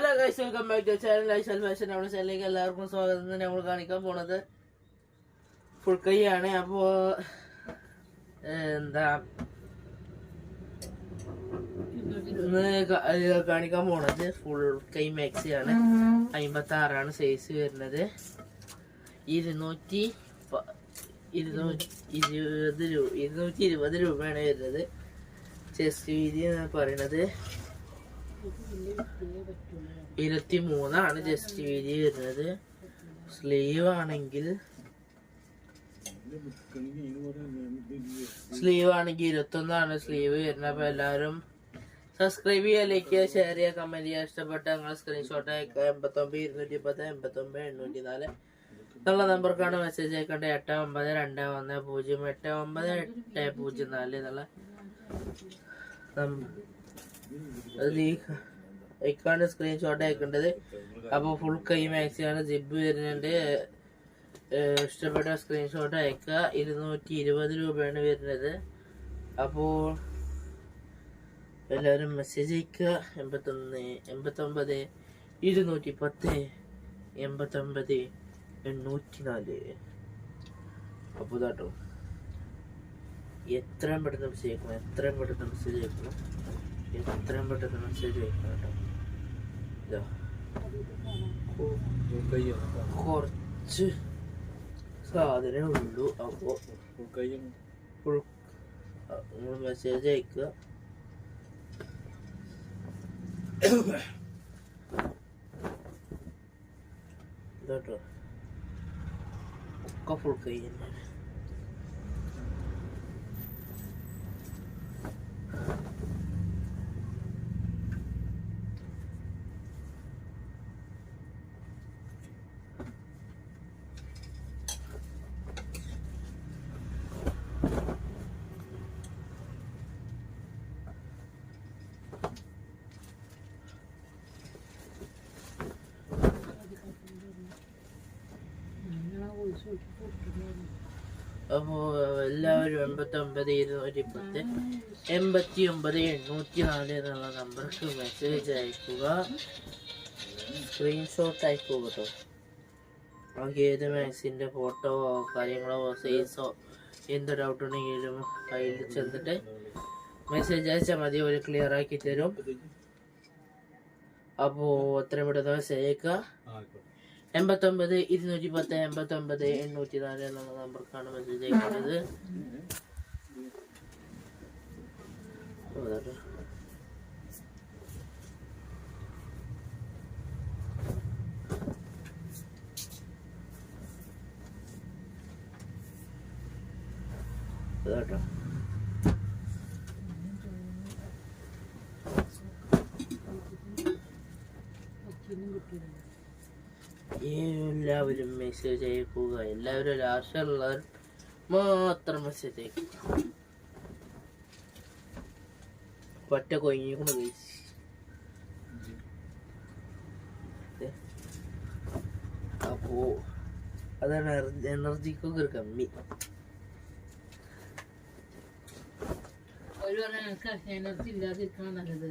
Hello guys welcome back to channel life fashion നമ്മുടെ ചാനലിലേക്ക് എല്ലാവർക്കും സ്വാഗതം. തന്നെ നമ്മൾ കാണിക്കാൻ പോണത് ഫുൾ കൈയാണ് അപ്പോ എന്താ? ഇന്ന് കാണിക്കാൻ പോണത് ഫുൾ കൈ മാക്സി ആണ്. അമ്പത്തി ആറാണ് സൈസ് വരുന്നത്. ഇരുന്നൂറ്റി ഇരുന്നൂറ്റി ഇരുപത് രൂപ ഇരുന്നൂറ്റി ഇരുപത് രൂപയാണ് വരുന്നത്. ചെസ്റ്റ് വീതി എന്ന് പറയുന്നത് ഇരുപത്തി മൂന്നാണ് ജസ്റ്റ് വീതി വരുന്നത്. സ്ലീവ് ആണെങ്കിൽ സ്ലീവ് ആണെങ്കിൽ ഇരുപത്തൊന്നാണ് സ്ലീവ് വരുന്നത്. അപ്പൊ എല്ലാവരും സബ്സ്ക്രൈബ് ചെയ്യുക ലൈക്ക് ചെയ്യുക ഷെയർ ചെയ്യുക കമന്റ് ചെയ്യുക. ഇഷ്ടപ്പെട്ട ഞങ്ങൾ സ്ക്രീൻഷോട്ട് അയക്കുക. എൺപത്തൊമ്പത് ഇരുന്നൂറ്റി പത്ത് എൺപത്തൊമ്പത് എണ്ണൂറ്റി നാല് എന്നുള്ള നമ്പർക്കാണ് മെസ്സേജ് അയക്കേണ്ടത്. എട്ട് ഒമ്പത് രണ്ട് ഒന്ന് പൂജ്യം എട്ട് ഒമ്പത് എട്ട് പൂജ്യം നാല് എന്നുള്ള നം- അതിൽ ഈ അയക്കാണ്ട് സ്ക്രീൻഷോട്ട് അയക്കേണ്ടത്. അപ്പോൾ ഫുൾ കൈ മാക്സിയാണ് ജിബ് വരുന്നുണ്ട്. ഇഷ്ടപ്പെട്ട സ്ക്രീൻഷോട്ട് അയക്കുക ഇരുന്നൂറ്റി ഇരുപത് രൂപയാണ് വരുന്നത്. അപ്പോൾ എല്ലാവരും മെസ്സേജ് അയക്കുക എൺപത്തൊന്ന് എൺപത്തൊമ്പത് ഇരുന്നൂറ്റി പത്ത് എൺപത്തൊമ്പത് എണ്ണൂറ്റി നാല് അപ്പോൾ ഇതാട്ടോ. എത്രയും പെട്ടെന്ന് മെസ്സേജ് അയക്കണം. എത്രയും പെട്ടെന്ന് മെസ്സേജ് അയക്കണം. എത്രയും പെട്ടെന്ന് മെസ്സേജ് അയക്കണം കേട്ടോ. ഇതാ. കുറച്ച് സാധനമേ ഉള്ളൂ. അപ്പോൾ നിങ്ങൾ മെസ്സേജ് അയക്കുക. കേട്ടോ ഒക്കെ ഫുൾ കൈ തന്നെയാണ്. അപ്പോ എല്ലാവരും എൺപത്തി ഒമ്പത് ഇരുന്നൂറ്റി പത്ത്. എൺപത്തി ഒമ്പത് എണ്ണൂറ്റി നാല് എന്നുള്ള നമ്പർക്ക് മെസ്സേജ് അയക്കുക. സ്ക്രീൻഷോട്ട് അയക്കുക കേട്ടോ. നമുക്ക് ഏത് മാക്സിന്റെ ഫോട്ടോ കാര്യങ്ങളോ സൈസോ എന്ത് ഡൗട്ട് ഉണ്ടെങ്കിലും കയ്യിൽ ചെന്നിട്ട് മെസ്സേജ് അയച്ചാൽ മതി. ഒരു ക്ലിയർ ആക്കി തരും. അപ്പോൾ അത്രയും പെട്ടെന്ന് അയക്കുക എൺപത്തൊമ്പത് ഇരുന്നൂറ്റി പത്ത് എൺപത്തൊമ്പത് എണ്ണൂറ്റി നാല് എന്നുള്ള നമ്പർക്കാണ് മെസ്സേജ് അയക്കുന്നത് അതാ. അതാട്ടോ എല്ലാവരും മെസ്സേജ് അയക്കുക. എല്ലാവരും ലാസ്റ്റുള്ളവർ മാത്രം മെസ്സേജ് അയക്കുക പറ്റ കഴിച്ച് അപ്പോ അതാണ് എനർജിക്കൊക്കെ ഒരു കമ്മി. ഒരു പറഞ്ഞാൽ എനർജി ഇല്ലാതിരിക്കണം നല്ലത്.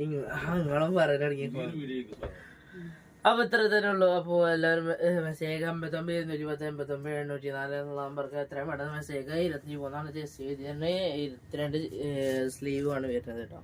നിങ്ങളും പറയാൻ തുടങ്ങിയപ്പോ അപ്പൊ ഇത്ര തന്നെ ഉള്ളു. അപ്പൊ എല്ലാവരും മെസ്സേജ് അമ്പത്തൊമ്പത് ഇരുന്നൂറ്റി പത്ത് എൺപത്തൊമ്പത് എണ്ണൂറ്റി നാല് എന്നുള്ള നമ്പർക്ക് എത്രയും പെട്ടെന്ന് മെസ്സേജ് ഇരുപത്തി മൂന്നാണ് ജസ്റ്റ് ഇരുപത്തിരണ്ട് സ്ലീവ് ആണ് വരുന്നത് കേട്ടോ.